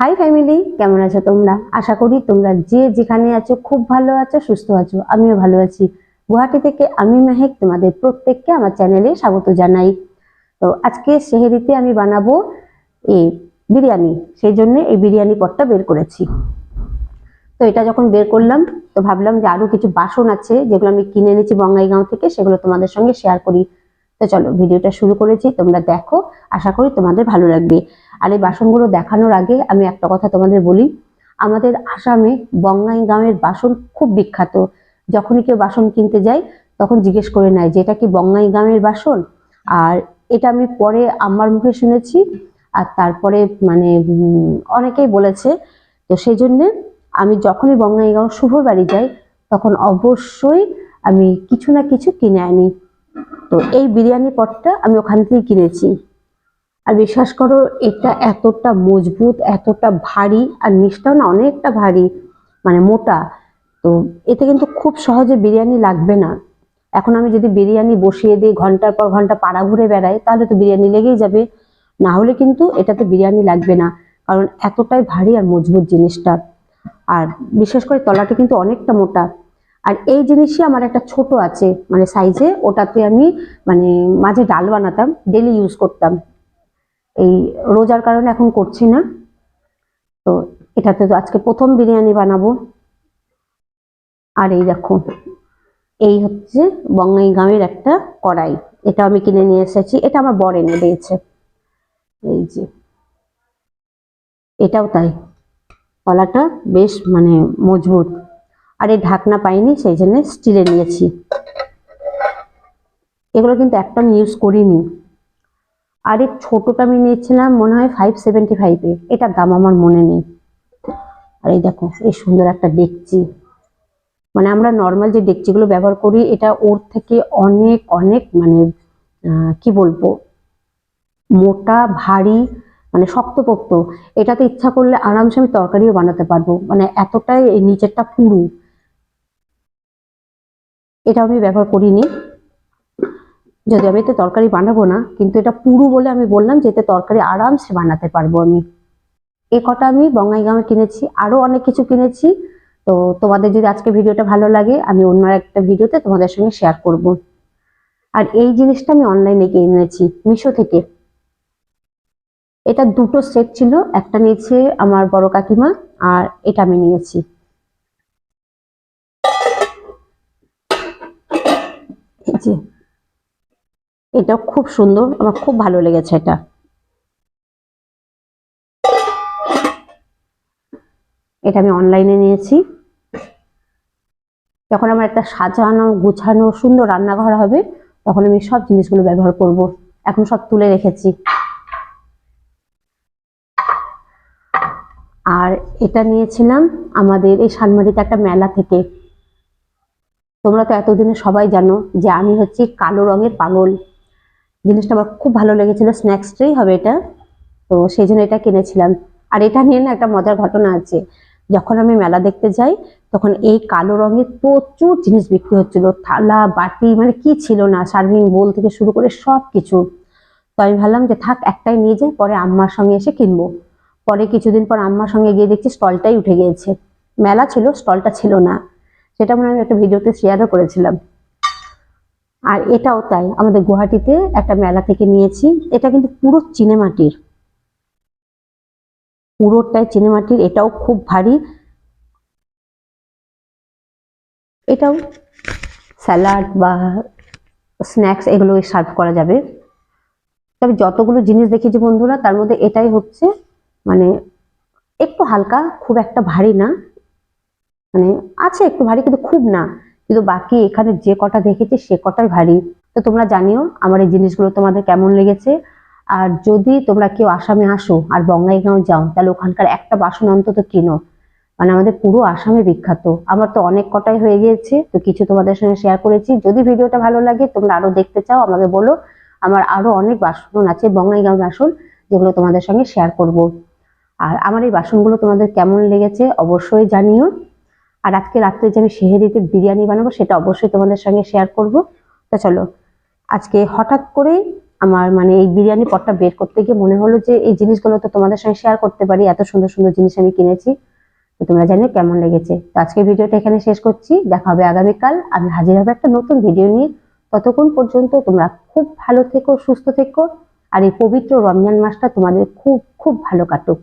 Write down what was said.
High family কেমন আছো তোমরা? আশা করি তোমরা যে যেখানে আছো খুব ভালো আছো, সুস্থ আছো। আমিও ভালো আছি। গুয়াহাটি থেকে আমি মেহেক, তোমাদের প্রত্যেককে আমার চ্যানেলে স্বাগত জানাই। তো আজকে সেহেরিতে আমি বানাবো এই বিরিয়ানি। সেই জন্য এই বিরিয়ানি পটটা বের করেছি। তো এটা যখন বের করলাম, তো ভাবলাম যে আরও কিছু বাসন আছে, যেগুলো আমি কিনে এনেছি বঙ্গাইগাঁও থেকে, সেগুলো তোমাদের সঙ্গে শেয়ার করি। তো চলো, ভিডিওটা শুরু করেছি, তোমরা দেখো, আশা করি তোমাদের ভালো লাগবে। আর এই বাসনগুলো দেখানোর আগে আমি একটা কথা তোমাদের বলি, আমাদের আসামে বঙ্গাইগাঁওয়ের বাসন খুব বিখ্যাত। যখনই কেউ বাসন কিনতে যায়, তখন জিজ্ঞেস করে নেয় যে, এটা কি বঙ্গাইগাঁওয়ের বাসন? আর এটা আমি পরে আমার মুখে শুনেছি, আর তারপরে মানে অনেকেই বলেছে। তো সেই জন্যে আমি যখনই বঙ্গাইগাঁও শুভর বাড়ি যাই, তখন অবশ্যই আমি কিছু না কিছু কিনে আনি। তো এই বিরিয়ানি পটটা আমি ওখান থেকে কিনেছি। আর বিশ্বাস করো, এটা এতটা মজবুত, এতটা ভারী, আর নিচটাও না অনেকটা ভারী মানে মোটা। তো এতে কিন্তু খুব সহজে বিরিয়ানি লাগবে না। এখন আমি যদি বিরিয়ানি বসিয়ে দিই, ঘণ্টার পর ঘণ্টা পাড়া ঘুরে বেড়াই, তাহলে তো বিরিয়ানি লেগেই যাবে। না হলে কিন্তু এটাতে বিরিয়ানি লাগবে না, কারণ এতটাই ভারী আর মজবুত জিনিসটা। আর বিশেষ করে, তলাটা কিন্তু অনেকটা মোটা। আর এই জিনিসই আমার একটা ছোট আছে মানে সাইজে ওটাতে আমি মানে মাঝে ডাল বানাতাম ডেলি ইউজ করতাম। এই রোজার কারণে এখন করছি না। তো এটাতে তো আজকে প্রথম বিরিয়ানি বানাবো। আর এই দেখো, এই হচ্ছে বঙ্গাইগাঁওয়ের একটা কড়াই। এটা আমি কিনে নিয়ে এসেছি। এটা আমার বর এনে দিয়েছে। এই যে, এটাও তাই। তলাটা বেশ মানে মজবুত। আর এই ঢাকনা পাইনি, সেই জন্য স্টিলে নিয়েছি। এগুলো কিন্তু একটা আমি ইউজ করিনি। আর এই ছোটটা আমি নিয়েছিলাম মনে হয় ফাইভ সেভেন্টি ফাইভে এটার দাম আমার মনে নেই। আর এই দেখো, এই সুন্দর একটা ডেকচি। মানে আমরা নর্মাল যে ডেকচিগুলো ব্যবহার করি, এটা ওর থেকে অনেক অনেক মানে কি বলব? মোটা, ভারী মানে শক্তপোক্ত। এটাতে ইচ্ছা করলে আরামসে আমি তরকারিও বানাতে পারব। মানে এতটাই নিচেরটা পুরু। এটা আমি ব্যবহার করিনি। যদি আমি এতে তরকারি বানাবো না, কিন্তু এটা পুরু বলে আমি বললাম যে এতে তরকারি আরামসে বানাতে পারব আমি। এ কটা আমি বঙ্গাইগাঁওয়ে কিনেছি আরও অনেক কিছু কিনেছি। তো তোমাদের যদি আজকে ভিডিওটা ভালো লাগে, আমি অন্য একটা ভিডিওতে তোমাদের সঙ্গে শেয়ার করব। আর এই জিনিসটা আমি অনলাইনে কিনেছি, মিশো থেকে। এটা দুটো সেট ছিল, একটা নিয়েছে আমার বড় কাকিমা, আর এটা আমি নিয়েছি। যে এটা খুব সুন্দর, আমার খুব ভালো লেগেছে এটা। এটা আমি অনলাইনে নিয়েছি। যখন আমার একটা সাজানো, গুছানো, সুন্দর রান্নাঘর হবে, তখন আমি সব জিনিসগুলো ব্যবহার করব। এখন সব তুলে রেখেছি। আর এটা নিয়েছিলাম আমাদের এই শালমারিতে একটা মেলা থেকে। তোমরা তো এতদিনে সবাই জানো যে আমি হচ্ছি কালো রঙের পাগল। জিনিসটা আমার খুব ভালো লেগেছিল স্ন্যাক্স ট্রেই হবে এটা। তো সেই জন্য এটা কিনেছিলাম। আর এটা নিয়ে না একটা মজার ঘটনা আছে। যখন আমি মেলা দেখতে যাই, তখন এই কালো রঙের প্রচুর জিনিস বিক্রি হচ্ছিল। থালা, বাটি মানে কি ছিল না, সার্ভিং বোল থেকে শুরু করে সব কিছু তো আমি ভাবলাম যে থাক, একটাই নিয়ে যাই, পরে আম্মার সঙ্গে এসে কিনবো। পরে কিছুদিন পর আম্মার সঙ্গে গিয়ে দেখছি স্টলটাই উঠে গিয়েছে। মেলা ছিল, স্টলটা ছিল না। সেটা মনে হয় একটা ভিডিওতে শেয়ারও করেছিলাম। আর এটাও তাই, আমাদের গুয়াহাটিতে একটা মেলা থেকে নিয়েছি। এটা কিন্তু পুরো চিনেমাটির পুরোটাই চিনেমাটির এটাও খুব ভারী। এটাও স্যালাড বা স্ন্যাক্স এগুলো সার্ভ করা যাবে। তবে যতগুলো জিনিস দেখেছি বন্ধুরা, তার মধ্যে এটাই হচ্ছে মানে একটু হালকা, খুব একটা ভারী না। মানে আছে একটু ভারী কিন্তু খুব না। কিন্তু বাকি এখানে যে কটা দেখেছি সে কটাই ভারী। তো তোমরা জানিও আমার এই জিনিসগুলো তোমাদের কেমন লেগেছে। আর যদি তোমরা কেউ আসামে আসো আর বঙ্গাইগাঁও যাও, তাহলে ওখানকার একটা বাসন অন্তত কিনো। মানে আমাদের পুরো আসামে বিখ্যাত। আমার তো অনেক কটাই হয়ে গিয়েছে, তো কিছু তোমাদের সঙ্গে শেয়ার করেছি। যদি ভিডিওটা ভালো লাগে, তোমরা আরও দেখতে চাও, আমাকে বলো। আমার আরও অনেক বাসন আছে, বঙ্গাইগাঁও বাসন, যেগুলো তোমাদের সঙ্গে শেয়ার করব। আর আমার এই বাসনগুলো তোমাদের কেমন লেগেছে, অবশ্যই জানিও। আর আজকে রাত্রে যে আমি সেহেরিতে বিরিয়ানি বানাবো, সেটা অবশ্যই তোমাদের সঙ্গে শেয়ার করব। তো চলো, আজকে হঠাৎ করে আমার মানে এই বিরিয়ানি পটটা বের করতে গিয়ে মনে হলো যে এই জিনিসগুলো তো তোমাদের সঙ্গে শেয়ার করতে পারি, এত সুন্দর সুন্দর জিনিস আমি কিনেছি। তো তোমরা জানিও কেমন লেগেছে। তো আজকের ভিডিওটা এখানে শেষ করছি। দেখা হবে আগামীকাল। আমি হাজির হবে একটা নতুন ভিডিও নিয়ে। ততক্ষণ পর্যন্ত তোমরা খুব ভালো থেকো, সুস্থ থেকো। আর এই পবিত্র রমজান মাসটা তোমাদের খুব খুব ভালো কাটুক।